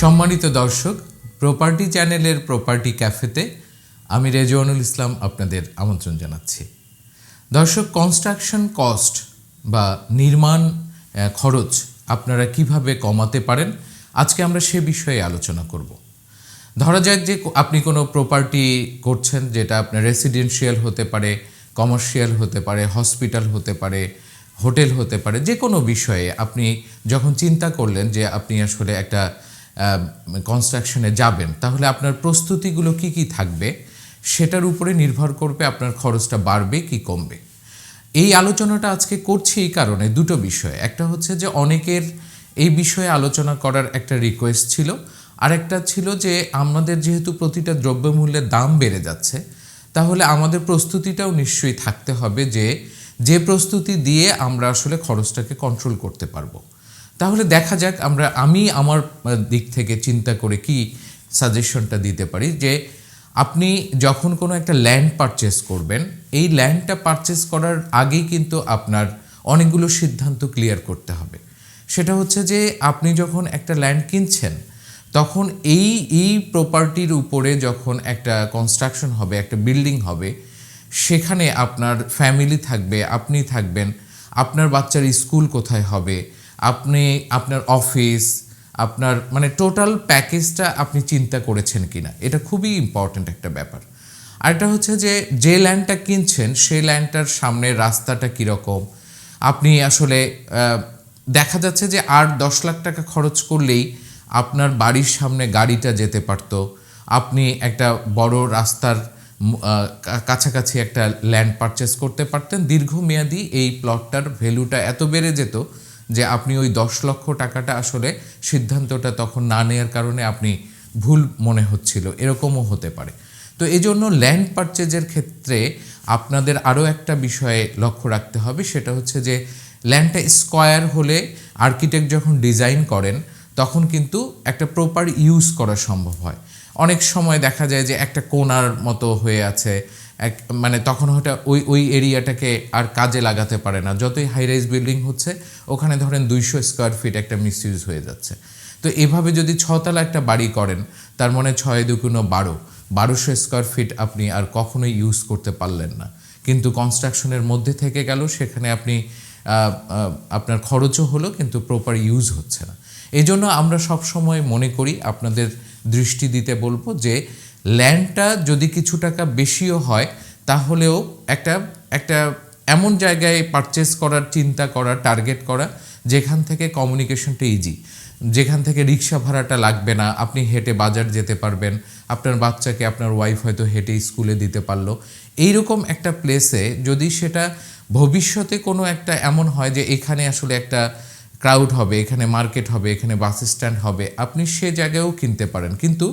সম্মানিত দর্শক প্রপার্টি চ্যানেলের প্রপার্টি ক্যাফেতে আমি রেজওয়ানুল ইসলাম আপনাদের আমন্ত্রণ জানাচ্ছি। দর্শক কনস্ট্রাকশন কস্ট বা নির্মাণ খরচ আপনারা কীভাবে কমাতে পারেন, আজকে আমরা সে বিষয়ে আলোচনা করব। ধরা যাক যে আপনি কোনো প্রপার্টি করছেন যেটা আপনার রেসিডেন্সিয়াল হতে পারে কমার্শিয়াল হতে পারে হসপিটাল হতে পারে হোটেল হতে পারে যে কোনো বিষয়ে আপনি যখন চিন্তা করলেন যে আপনি আসলে একটা কনস্ট্রাকশনে যাবেন, তাহলে আপনার প্রস্তুতিগুলো কি কি থাকবে সেটার উপরে নির্ভর করবে আপনার খরচটা বাড়বে কি কমবে। এই আলোচনাটা আজকে করছি এই কারণে দুটো বিষয়। একটা হচ্ছে যে অনেকের এই বিষয়ে আলোচনা করার একটা রিকোয়েস্ট ছিল আর একটা ছিল যে আমাদের যেহেতু প্রতিটা দ্রব্যমূল্যের দাম বেড়ে যাচ্ছে, তাহলে আমাদের প্রস্তুতিটাও নিশ্চয়ই থাকতে হবে যে যে প্রস্তুতি দিয়ে আমরা আসলে খরচটাকে কন্ট্রোল করতে পারব। তাহলে দেখা যাক আমরা, আমি আমার দিক থেকে চিন্তা করে কি সাজেশনটা দিতে পারি যে আপনি যখন কোনো একটা ল্যান্ড পারচেস করবেন, এই ল্যান্ডটা পারচেস করার আগেই কিন্তু আপনার অনেকগুলো সিদ্ধান্ত ক্লিয়ার করতে হবে। সেটা হচ্ছে যে আপনি যখন একটা ল্যান্ড কিনছেন, তখন এই এই প্রপার্টির উপরে যখন একটা কনস্ট্রাকশন হবে, একটা বিল্ডিং হবে, সেখানে আপনার ফ্যামিলি থাকবে, আপনি থাকবেন, আপনার বাচ্চার স্কুল কোথায় হবে আপনি আপনার অফিস আপনার মানে টোটাল প্যাকেজটা আপনি চিন্তা করেছেন কিনা? এটা খুবই ইম্পর্ট্যান্ট একটা ব্যাপার। আরেকটা হচ্ছে যে যে ল্যান্ডটা কিনছেন, সেই ল্যান্ডটার সামনে রাস্তাটা কীরকম? আপনি আসলে দেখা যাচ্ছে যে আর দশ লাখ টাকা খরচ করলেই আপনার বাড়ির সামনে গাড়িটা যেতে পারতো। আপনি একটা বড় রাস্তার কাছাকাছি একটা ল্যান্ড পারচেস করতে পারতেন। দীর্ঘমেয়াদী এই প্লটটার ভ্যালুটা এত বেড়ে যেত যে আপনি ওই দশ লক্ষ টাকাটা আসলে সিদ্ধান্তটা তখন না নেওয়ার কারণে আপনি ভুল মনে হচ্ছিল। এরকমও হতে পারে। তো এই জন্য ল্যান্ড পারচেজের ক্ষেত্রে আপনাদের আরও একটা বিষয়ে লক্ষ্য রাখতে হবে, সেটা হচ্ছে যে ল্যান্ডটা স্কোয়ার হলে আর্কিটেক্ট যখন ডিজাইন করেন, তখন কিন্তু একটা প্রপার ইউজ করা সম্ভব হয়। অনেক সময় দেখা যায় যে একটা কোনার মতো হয়ে আছে এক মানে তখন ওটা ওই ওই এরিয়াটাকে আর কাজে লাগাতে পারে না। যতই হাই রাইজ বিল্ডিং হচ্ছে, ওখানে ধরেন দুইশো স্কোয়ার ফিট একটা মিসইউজ হয়ে যাচ্ছে। তো এভাবে যদি ছতলা একটা বাড়ি করেন, তার মানে ছয় দুগুণো বারো। বারোশো স্কোয়ার ফিট আপনি আর কখনোই ইউজ করতে পারলেন না। কিন্তু কনস্ট্রাকশনের মধ্যে থেকে গেল, সেখানে আপনি আপনার খরচও হলো, কিন্তু প্রপার ইউজ হচ্ছে না। এই জন্য আমরা সব সময় মনে করি, আপনাদের দৃষ্টি দিতে বলব যে ল্যান্ডটা যদি কিছু টাকা বেশিও হয়, তাহলেও একটা একটা এমন জায়গায় পারচেস করার, চিন্তা করা টার্গেট করা, যেখান থেকে কমিউনিকেশনটা ইজি যেখান থেকে রিক্সা ভাড়াটা লাগবে না, আপনি হেঁটে বাজার যেতে পারবেন, আপনার বাচ্চাকে, আপনার ওয়াইফ হয়তো হেঁটে স্কুলে দিতে পারল। এইরকম একটা প্লেসে যদি সেটা ভবিষ্যতে কোনো একটা এমন হয় যে এখানে আসলে একটা ক্রাউড হবে, এখানে মার্কেট হবে, এখানে বাস স্ট্যান্ড হবে, আপনি সে জায়গায়ও কিনতে পারেন। কিন্তু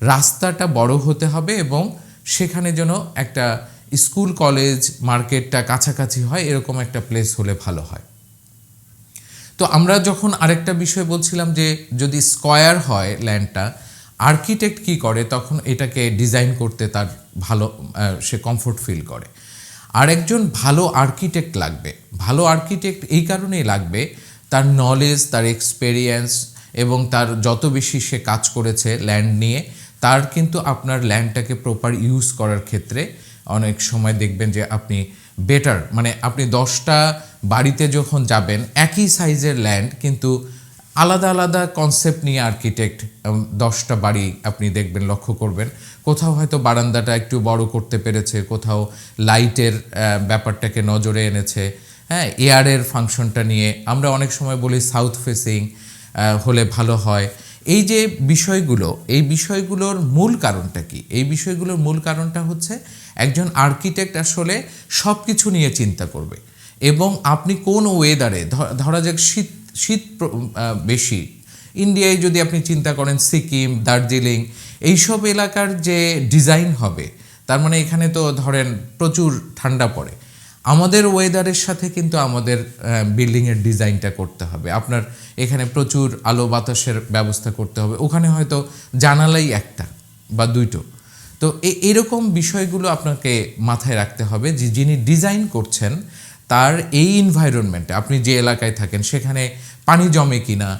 রাস্তাটা বড় হতে হবে এবং সেখানে যেন একটা স্কুল, কলেজ মার্কেটটা কাছাকাছি হয়, এরকম একটা প্লেস হলে ভালো হয়। তো আমরা যখন আরেকটা বিষয় বলছিলাম যে যদি স্কয়ার হয় ল্যান্ডটা আর্কিটেক্ট কি করে? তখন এটাকে ডিজাইন করতে তার ভালো সে কমফোর্ট ফিল করে। আরেকজন ভালো আর্কিটেক্ট লাগবে। ভালো আর্কিটেক্ট এই কারণেই লাগবে তার নলেজ তার এক্সপেরিয়েন্স এবং তার যত বেশি সে কাজ করেছে ল্যান্ড নিয়ে তার কিন্তু আপনার ল্যান্ডটাকে প্রপার ইউজ করার ক্ষেত্রে অনেক সময় দেখবেন যে আপনি বেটার মানে আপনি দশটা বাড়িতে যখন যাবেন, একই সাইজের ল্যান্ড কিন্তু আলাদা আলাদা কনসেপ্ট নিয়ে আর্কিটেক্ট দশটা বাড়ি আপনি দেখবেন, লক্ষ্য করবেন। কোথাও হয়তো বারান্দাটা একটু বড় করতে পেরেছে, কোথাও লাইটের ব্যাপারটাকে নজরে এনেছে। হ্যাঁ এয়ারের ফাংশনটা নিয়ে আমরা অনেক সময় বলি সাউথ ফেসিং হলে ভালো হয়। এই যে বিষয়গুলো, এই বিষয়গুলোর মূল কারণটা কি? এই বিষয়গুলোর মূল কারণটা হচ্ছে একজন আর্কিটেক্ট আসলে সব কিছু নিয়ে চিন্তা করবে এবং আপনি কোন ওয়েদারে ধরা যাক শীত শীত বেশি ইন্ডিয়ায় যদি আপনি চিন্তা করেন সিকিম, দার্জিলিং, এইসব এলাকার যে ডিজাইন হবে, তার মানে এখানে তো ধরেন প্রচুর ঠান্ডা পড়ে। আমাদের ওয়েদারের সাথে কিন্তু আমাদের বিল্ডিংয়ের ডিজাইনটা করতে হবে। আপনার এখানে প্রচুর আলো বাতাসের ব্যবস্থা করতে হবে। ওখানে হয়তো জানালাই একটা বা দুইটো। তো এরকম বিষয়গুলো আপনাকে মাথায় রাখতে হবে যে, যিনি ডিজাইন করছেন, তার এই এনভায়রনমেন্টে আপনি যে এলাকায় থাকেন, সেখানে পানি জমে কিনা,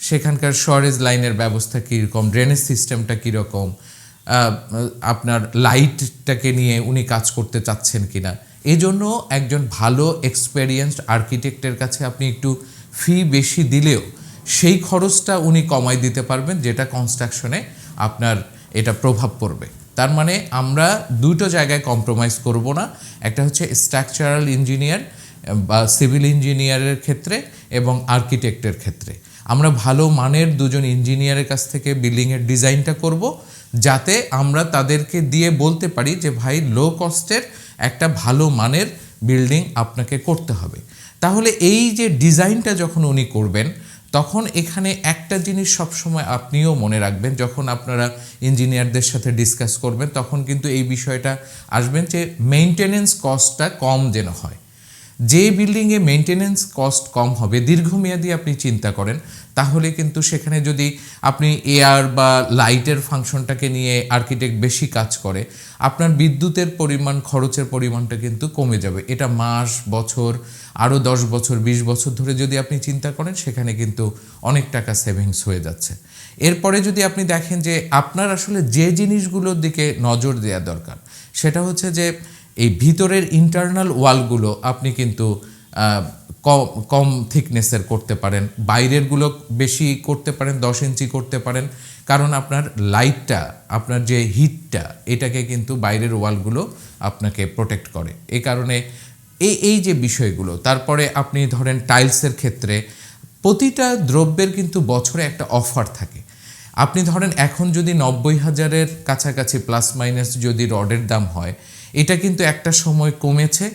সেখানকার সরেজ লাইনের ব্যবস্থা কীরকম ড্রেনেজ সিস্টেমটা কীরকম আপনার লাইটটাকে নিয়ে উনি কাজ করতে চাচ্ছেন কিনা এই জন্য একজন ভালো এক্সপেরিয়েন্সড আর্কিটেক্টের কাছে আপনি একটু ফি বেশি দিলেও সেই খরচটা উনি কমাই দিতে পারবেন, যেটা কনস্ট্রাকশনে আপনার এটা প্রভাব পড়বে। তার মানে আমরা দুটো জায়গায় কম্প্রোমাইজ করব না, একটা হচ্ছে স্ট্রাকচারাল ইঞ্জিনিয়ার বা সিভিল ইঞ্জিনিয়ারের ক্ষেত্রে এবং আর্কিটেক্টের ক্ষেত্রে। আমরা ভালো মানের দুজন ইঞ্জিনিয়ারের কাছ থেকে বিল্ডিংয়ের ডিজাইনটা করব যাতে আমরা তাদেরকে দিয়ে বলতে পারি যে, ভাই লো কস্টের একটা ভালো মানের বিল্ডিং আপনাকে করতে হবে। তাহলে এই যে ডিজাইনটা যখন উনি করবেন, তখন এখানে একটা জিনিস সবসময় আপনিও মনে রাখবেন, যখন আপনারা ইঞ্জিনিয়ারদের সাথে ডিসকাস করবেন, তখন কিন্তু এই বিষয়টা আসবেন যে মেইনটেনেন্স কস্টটা কম যেন হয়। যে বিল্ডিংয়ে মেনটেনেন্স কস্ট কম হবে, দীর্ঘমেয়াদী আপনি চিন্তা করেন, তাহলে কিন্তু সেখানে যদি আপনি এয়ার বা লাইটের ফাংশনটাকে নিয়ে আর্কিটেক্ট বেশি কাজ করে, আপনার বিদ্যুতের পরিমাণ, খরচের পরিমাণটা কিন্তু কমে যাবে। এটা মাস, বছর আরও দশ বছর, বিশ বছর ধরে যদি আপনি চিন্তা করেন, সেখানে কিন্তু অনেক টাকা সেভিংস হয়ে যাচ্ছে। এরপরে যদি আপনি দেখেন যে আপনার আসলে যে জিনিসগুলোর দিকে নজর দেওয়া দরকার, সেটা হচ্ছে যে এই ভিতরের ইন্টারনাল ওয়ালগুলো আপনি কিন্তু কম কম থিকনেসের করতে পারেন। বাইরেরগুলো বেশি করতে পারেন, দশ ইঞ্চি করতে পারেন। কারণ আপনার লাইটটা আপনার যে হিটটা এটাকে কিন্তু বাইরের ওয়ালগুলো আপনাকে প্রোটেক্ট করে। এ কারণে এই এই যে বিষয়গুলো, তারপরে আপনি ধরেন টাইলসের ক্ষেত্রে প্রতিটা দ্রব্যের কিন্তু বছরে একটা অফার থাকে। আপনি ধরেন এখন যদি নব্বই হাজারের কাছাকাছি প্লাস মাইনাস যদি রডের দাম হয় এটা কিন্তু একটা সময় কমেছে,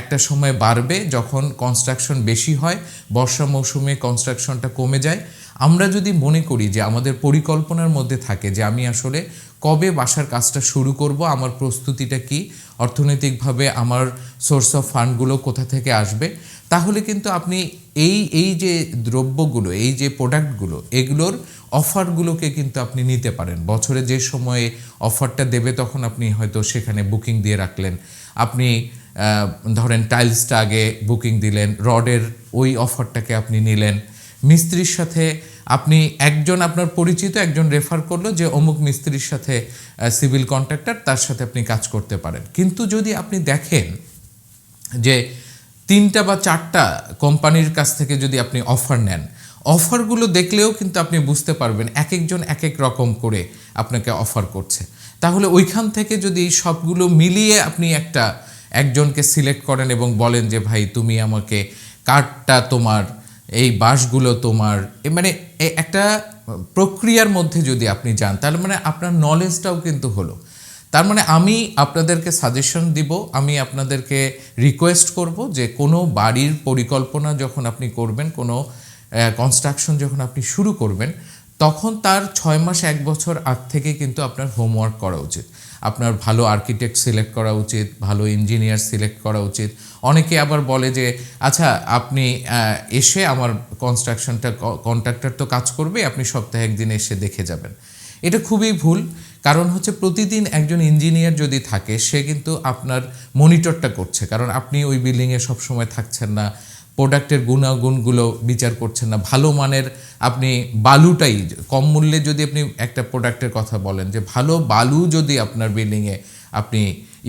একটা সময় বাড়বে যখন কনস্ট্রাকশন বেশি হয়, বর্ষা মৌসুমে কনস্ট্রাকশনটা কমে যায়। আমরা যদি মনে করি যে আমাদের পরিকল্পনার মধ্যে থাকে যে আমি আসলে কবে বাসার কাজটা শুরু করব, আমার প্রস্তুতিটা কি, অর্থনৈতিকভাবে আমার সোর্স অফ ফান্ডগুলো কোথা থেকে আসবে, তাহলে কিন্তু আপনি এই এই যে দ্রব্যগুলো, এই যে প্রোডাক্টগুলো এগুলোর অফারগুলোকে কিন্তু আপনি নিতে পারেন। বছরে যে সময়ে অফারটা দেবে তখন আপনি হয়তো সেখানে বুকিং দিয়ে রাখলেন। আপনি ধরেন টাইলসটা আগে বুকিং দিলেন, রডের ওই অফারটাকে আপনি নিলেন। মিস্ত্রির সাথে আপনি একজন আপনার পরিচিত একজন রেফার করল যে অমুক মিস্ত্রির সাথে সিভিল কন্ট্রাক্টর, তার সাথে আপনি কাজ করতে পারেন। কিন্তু যদি আপনি দেখেন যে তিনটা বা চারটা কোম্পানির কাছ থেকে যদি আপনি অফার নেন অফারগুলো দেখলেও কিন্তু আপনি বুঝতে পারবেন এক একজন এক এক রকম করে আপনাকে অফার করছে। তাহলে ওইখান থেকে যদি সবগুলো মিলিয়ে আপনি একটা একজনকে সিলেক্ট করেন এবং বলেন যে, ভাই, তুমি আমাকে কার্ডটা তোমার, এই বাসগুলো তোমার মানে একটা প্রক্রিয়ার মধ্যে যদি আপনি যান তাহলে মানে আপনার নলেজটাও কিন্তু হলো। তার মানে আমি আপনাদেরকে সাজেশন দিব, আমি আপনাদেরকে রিকোয়েস্ট করব যে, কোনো বাড়ির পরিকল্পনা যখন আপনি করবেন, কোনো কনস্ট্রাকশন যখন আপনি শুরু করবেন, তখন তার ছয় মাস, এক বছর আগ থেকে কিন্তু আপনার হোমওয়ার্ক করা উচিত। আপনার ভালো আর্কিটেক্ট সিলেক্ট করা উচিত, ভালো ইঞ্জিনিয়ার সিলেক্ট করা উচিত। অনেকে আবার বলে যে আচ্ছা আপনি এসে আমার কনস্ট্রাকশনটা কন্ট্রাক্টর তো কাজ করবে আপনি সপ্তাহে একদিন এসে দেখে যাবেন। এটা খুবই ভুল। কারণ হচ্ছে প্রতিদিন একজন ইঞ্জিনিয়ার যদি থাকে, সে কিন্তু আপনার মনিটরটা করছে। কারণ আপনি ওই বিল্ডিংয়ে সবসময় থাকছেন না প্রোডাক্টের গুণাগুণগুলো বিচার করছেন না। ভালো মানের আপনি বালুটাই কম মূল্যে যদি আপনি একটা প্রোডাক্টের কথা বলেন যে ভালো বালু যদি আপনার বিল্ডিংয়ে আপনি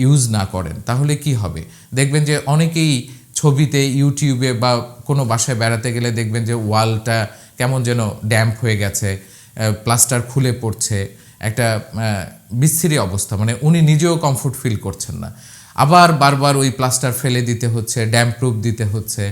ইউজ না করেন, তাহলে কি হবে? দেখবেন যে অনেকেই ছবিতে, ইউটিউবে বা কোনো বাসায় বেড়াতে গেলে দেখবেন যে ওয়ালটা কেমন যেন ড্যাম্প হয়ে গেছে প্লাস্টার খুলে পড়ছে, একটা বিচ্ছিরি অবস্থা। মানে উনি নিজেও কমফোর্ট ফিল করছেন না। আবার বারবার ওই প্লাস্টার ফেলে দিতে হচ্ছে ড্যাম প্রুফ দিতে হচ্ছে।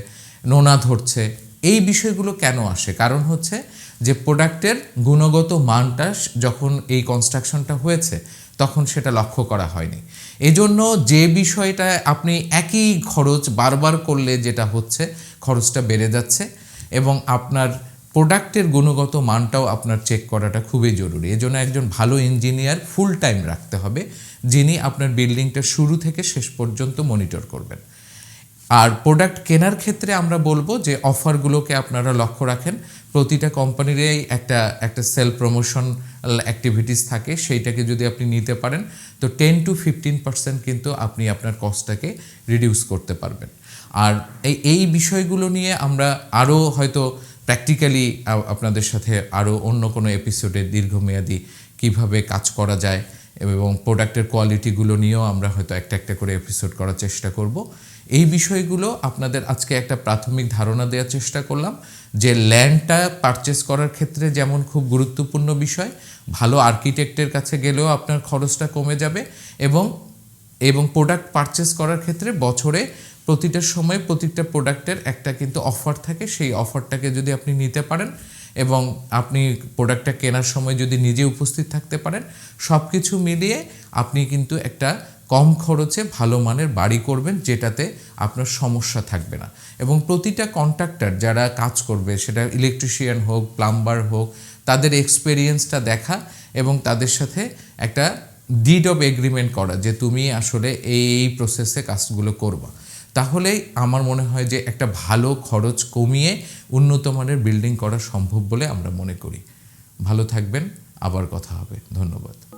নোনা ধরছে। এই বিষয়গুলো কেন আসে? কারণ হচ্ছে যে প্রোডাক্টের গুণগত মানটা যখন এই কনস্ট্রাকশনটা হয়েছে, তখন সেটা লক্ষ্য করা হয়নি। এজন্য যে বিষয়টা আপনি একই খরচ বারবার করলে যেটা হচ্ছে, খরচটা বেড়ে যাচ্ছে এবং আপনার প্রোডাক্টের গুণগত মানটাও আপনার চেক করাটা খুবই জরুরি। এজন্য একজন ভালো ইঞ্জিনিয়ার ফুল টাইম রাখতে হবে, যিনি আপনার বিল্ডিংটা শুরু থেকে শেষ পর্যন্ত মনিটর করবেন। আর প্রোডাক্ট কেনার ক্ষেত্রে আমরা বলব যে অফারগুলোকে আপনারা লক্ষ্য রাখেন। প্রতিটা কোম্পানিরই একটা একটা সেল প্রমোশন অ্যাক্টিভিটিস থাকে, সেইটাকে যদি আপনি নিতে পারেন, তো টেন টু ফিফটিন পার্সেন্ট কিন্তু আপনি আপনার কস্টটাকে রিডিউস করতে পারবেন। আর এই এই বিষয়গুলো নিয়ে আমরা আরও হয়তো প্র্যাকটিক্যালি আপনাদের সাথে আরও অন্য কোনো এপিসোডে দীর্ঘমেয়াদী কীভাবে কাজ করা যায় এবং প্রোডাক্টের কোয়ালিটিগুলো নিয়েও আমরা হয়তো একটা একটা করে এপিসোড করার চেষ্টা করব। এই বিষয়গুলো আপনাদের আজকে একটা প্রাথমিক ধারণা দেওয়ার চেষ্টা করলাম যে ল্যান্ডটা পারচেস করার ক্ষেত্রে যেমন খুব গুরুত্বপূর্ণ বিষয়, ভালো আর্কিটেক্টের কাছে গেলেও আপনার খরচটা কমে যাবে এবং এবং প্রোডাক্ট পারচেস করার ক্ষেত্রে বছরে প্রতিটা সময় প্রতিটা প্রোডাক্টের একটা কিন্তু অফার থাকে, সেই অফারটাকে যদি আপনি নিতে পারেন এবং আপনি প্রোডাক্টটা কেনার সময় যদি নিজে উপস্থিত থাকতে পারেন সব কিছু মিলিয়ে আপনি কিন্তু একটা কম খরচে ভালো মানের বাড়ি করবেন, যেটাতে আপনার সমস্যা থাকবে না। এবং প্রতিটা কন্ট্রাক্টর যারা কাজ করবে, সেটা ইলেকট্রিশিয়ান হোক প্লাম্বার হোক, তাদের এক্সপেরিয়েন্সটা দেখা এবং তাদের সাথে একটা ডিড অফ এগ্রিমেন্ট করা যে তুমি আসলে এই এই প্রসেসে কাজগুলো করবা। তাহলেই আমার মনে হয় যে একটা ভালো খরচ কমিয়ে উন্নত মানের বিল্ডিং করা সম্ভব বলে আমরা মনে করি। ভালো থাকবেন, আবার কথা হবে। ধন্যবাদ।